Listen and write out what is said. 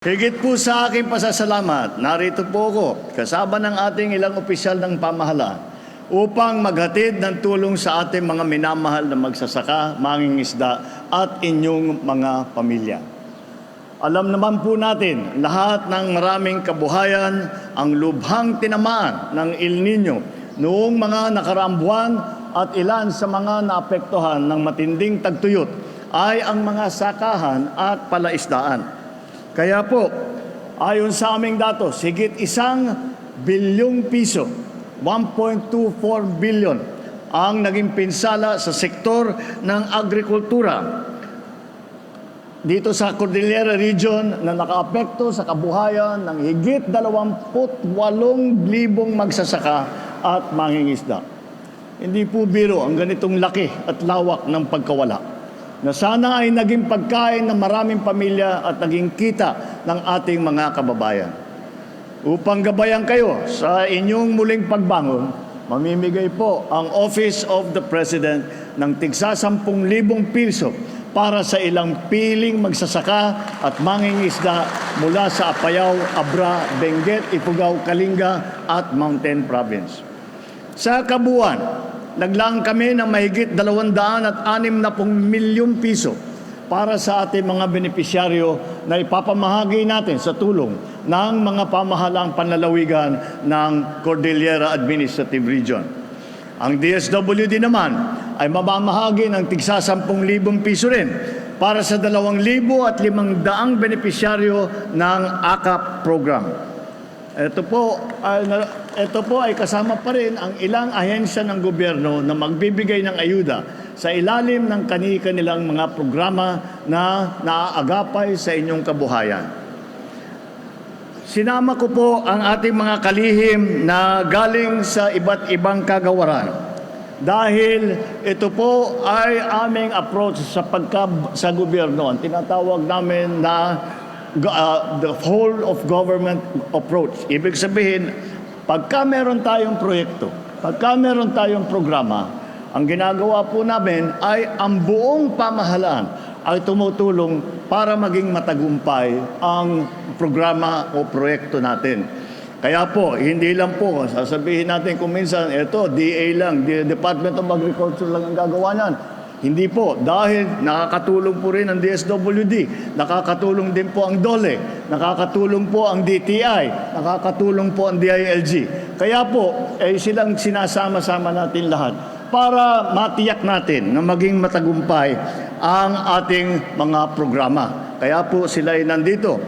Higit po sa aking pasasalamat, narito po ako kasama ng ating ilang opisyal ng pamahalaan upang maghatid ng tulong sa ating mga minamahal na magsasaka, mangingisda at inyong mga pamilya. Alam naman po natin, lahat ng maraming kabuhayan ang lubhang tinamaan ng El Nino noong mga nakaraang buwan at ilan sa mga naapektuhan ng matinding tagtuyot ay ang mga sakahan at palaisdaan. Kaya po, ayon sa aming datos, higit isang bilyong piso, 1.24 billion, ang naging pinsala sa sektor ng agrikultura dito sa Cordillera Region na nakaapekto sa kabuhayan ng higit 28,000 magsasaka at mangingisda. Hindi po biro ang ganitong laki at lawak ng pagkawala na sana ay naging pagkain ng maraming pamilya at naging kita ng ating mga kababayan. Upang gabayan kayo sa inyong muling pagbangon, mamimigay po ang Office of the President ng tigsa 10,000 piso para sa ilang piling magsasaka at mangingisda mula sa Apayao, Abra, Benguet, Ifugao, Kalinga at Mountain Province. Sa kabuuan, naglaan kami ng mahigit 260 milyong piso para sa ating mga benepisyaryo na ipapamahagi natin sa tulong ng mga pamahalaang panlalawigan ng Cordillera Administrative Region. Ang DSWD naman ay mamamahagi ng tigsa 10,000 piso rin para sa 2,500 benepisyaryo ng AKAP program. Ito po, na- ito po ay kasama pa rin ang ilang ahensya ng gobyerno na magbibigay ng ayuda sa ilalim ng kani-kanilang mga programa na naaagapay sa inyong kabuhayan. Sinama ko po ang ating mga kalihim na galing sa iba't ibang kagawaran dahil ito po ay aming approach sa pagka sa gobyerno. Ang tinatawag namin na uh, the whole of government approach. Ibig sabihin, pagka meron tayong proyekto, pagka meron tayong programa, ang ginagawa po namin ay ang buong pamahalaan ay tumutulong para maging matagumpay ang programa o proyekto natin. Kaya po, hindi lang po, sasabihin natin kung minsan, ito, DA lang, Department of Agriculture lang ang gagawa niyan. Hindi po, dahil nakakatulong po rin ang DSWD, nakakatulong din po ang DOLE, nakakatulong po ang DTI, nakakatulong po ang DILG. Kaya po, eh, silang sinasama-sama natin lahat para matiyak natin na maging matagumpay ang ating mga programa. Kaya po sila ay nandito